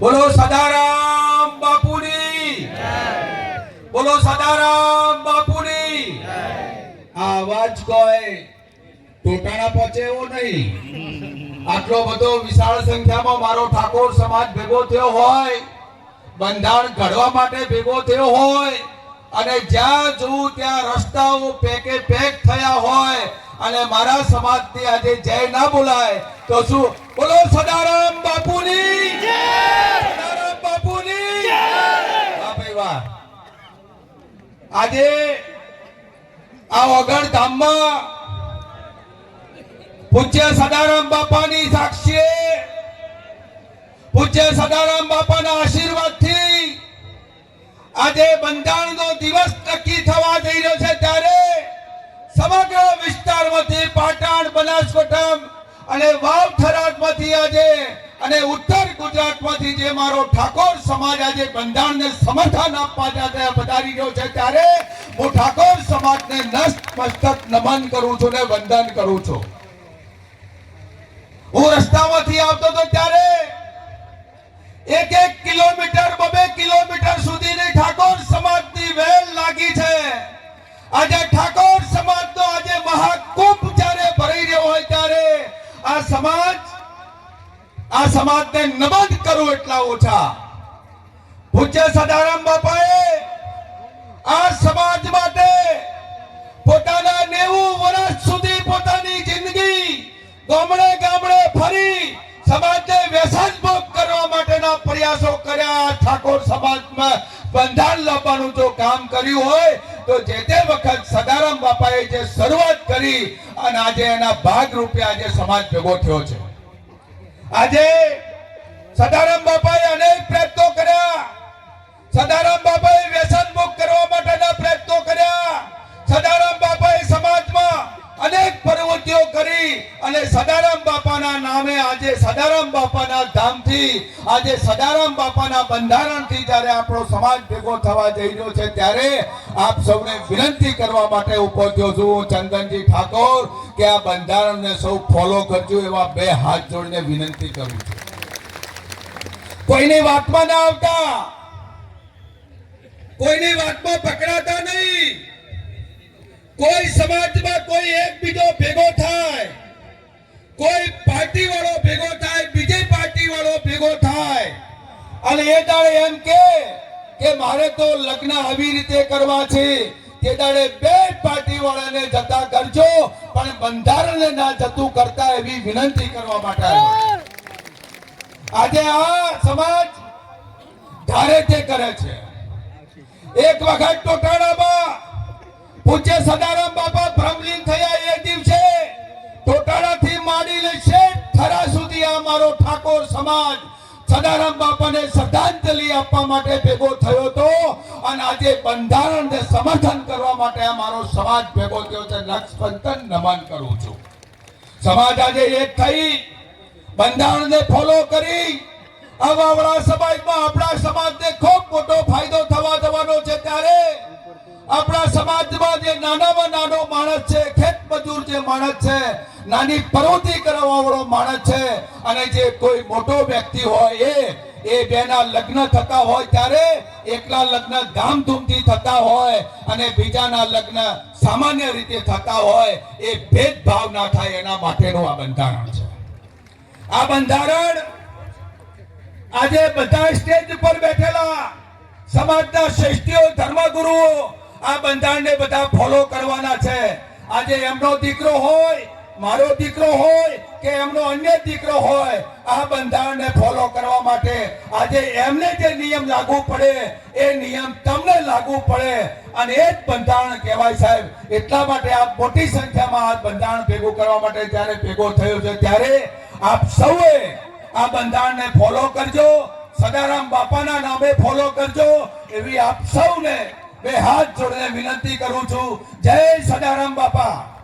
બોલો સદારામ બાપુની. બોલો સદારામ બાપુની. આ કોઈ ટોટાણા પહોંચે એવો નહીં. આટલો બધો વિશાળ સંખ્યામાં મારો ઠાકોર સમાજ ભેગો થયો હોય, બંધારણ ઘડવા માટે ભેગો થયો હોય, અને જ્યાં જોઉં ત્યાં રસ્તાઓ પેકે પેક થયા હોય, અને મારા સમાજથી આજે જય ના બોલાય, તો શું? બોલો સદારામ બાપુની સદારામ બાપુની વાહ ભાઈ વાહ આજે આ વગણ ધામમાં પૂજ્ય સદારામ બાપાની સાક્ષીએ પૂજ્ય સદારામ બાપાના આશીર્વાદથી આજે બંધારણનો દિવસ નક્કી થવા જઈ રહ્યો છે ત્યારે સમગ્ર વિસ્તારમાંથી પાટણ, બનાસકાંઠા અને વાવ થરાદમાંથી આજે અને ઉત્તર ગુજરાતમાંથી જે મારો ઠાકોર સમાજ આજે બંધારણને સમર્થન આપવા માટે પધારી રહ્યો છે, ત્યારે હું ઠાકોર સમાજને મસ્તક નમન કરું છું ને વંદન કરું છું. હું રસ્તામાંથી આવતો હતો ત્યારે એક એક કિલોમીટર બબે કિલોમીટર સુધીની ઠાકોર સમાજની વેલ લાગી છે. આજે ઠાકોર સમાજનો આજે મહાકુંભ જ્યારે ભરી રહ્યો હોય ત્યારે આ સમાજ આ સમાજને નમન કરો એટલા ઓછા. પૂજ્ય સદારામ બાપાએ આ સમાજ માટે પોતાના નેવું વર્ષ સુધી પોતાની જિંદગી ગામડે ગામડે ફરી સમાજને વ્યસનમુક્ત કરવા માટેના પ્રયાસો કર્યા. ઠાકોર સમાજમાં બંધારણ લાવવાનું જો કામ કર્યું હોય, તો જે તે વખત સદારામ બાપાએ જે શરૂઆત કરી અને આજે એના ભાગ રૂપે આજે સમાજ ભેગો થયો છે. આજે સદારામ બાપાએ અનેક પ્રયત્નો કર્યા. સદારામ બાપાએ વ્યસન મુક્ત કરવા માટેના પ્રયત્નો કર્યા. સદારામ બાપાએ સમાજમાં અનેક પ્રવૃત્તિઓ કરી અને સદારામ બાપાના નામે આજે સદારામ બાપાના ધામથી, આજે સદારામ બાપાના બંધારણથી જ્યારે આપણો સમાજ ભેગો થવા જઈ રહ્યો છે, ત્યારે આપ સૌને વિનંતી કરવા માટે ઊભો થયો છું. ચંદનજી ઠાકોર કે આ બંધારણને સૌ ફોલો કરજો એવા બે હાથ જોડીને વિનંતી કરું છું. કોઈની વાતમાં ના આવતા? કોઈની વાતમાં પકડાતા નહીં? કોઈ સમાજમાં અને એ દાડે એમ કે કે મારે તો લગ્ન આવી રીતે કરવા છે. તે દાડે બે પાર્ટી વાળાને જતા કરજો, પણ બંધારણને ના જતું કરતા એવી વિનંતી કરવા માટે આજે આ સમાજ ધારે તે કરે છે. એક વખત ટોટાણામાં પૂજ્ય સદારામ બાપા ભ્રમલીન થયા એ દિવસે ટોટાણાથી માંડીને શેઠ થરા સુધી આ મારો ઠાકોર સમાજ સદારામ બાપાને શ્રદ્ધાંજલિ આપવા માટે ભેગો થયો હતો અને આજે બંધારણને સમર્થન કરવા માટે મારો સમાજ ભેગો થયો છે. લક્ષપંતન નમન કરું છું. સમાજ આજે એક થઈ. બંધારણને ફોલો કરી. આ વાવડા સમાજમાં આપણા જે નાનામાં નાનો માણસ છે, ખેત મજૂર જે માણસ છે, નાની પ્રવૃત્તિ કરવા વાળો માણસ છે, અને જે કોઈ મોટો વ્યક્તિ હોય એ એ બેના લગ્ન થતા હોય ત્યારે એકલા લગ્ન ધામધૂમથી થતા હોય અને બીજાના લગ્ન સામાન્ય રીતે થતા હોય, એ ભેદભાવ ના થાય એના માટેનું આ બંધારણ છે. આ બંધારણ આજે બધા સ્ટેજ ઉપર બેઠેલા સમાજના શ્રેષ્ઠીઓ, ધર્મગુરુઓ આ બંધારણને બધા ફોલો કરવાના છે. આજે એમનો દીકરો હોય, મારો દીકરો હોય કે એમનો અન્ય દીકરો હોય, આ બંધારણને ફોલો કરવા માટે આજે એમને જે નિયમ લાગુ પડે, એ નિયમ તમને લાગુ પડે. અને એ જ બંધારણ કહેવાય સાહેબ, એટલા માટે આ મોટી સંખ્યામાં આ બંધારણ ભેગું કરવા માટે જ્યારે ભેગો થયો છે, ત્યારે આપ સૌએ આ બંધારણને ફોલો કરજો. સદારામ બાપાના નામે ફોલો કરજો. એવી આપ સૌને બે હાથ જોડીને વિનંતી કરું છું. જય સદારામ બાપા.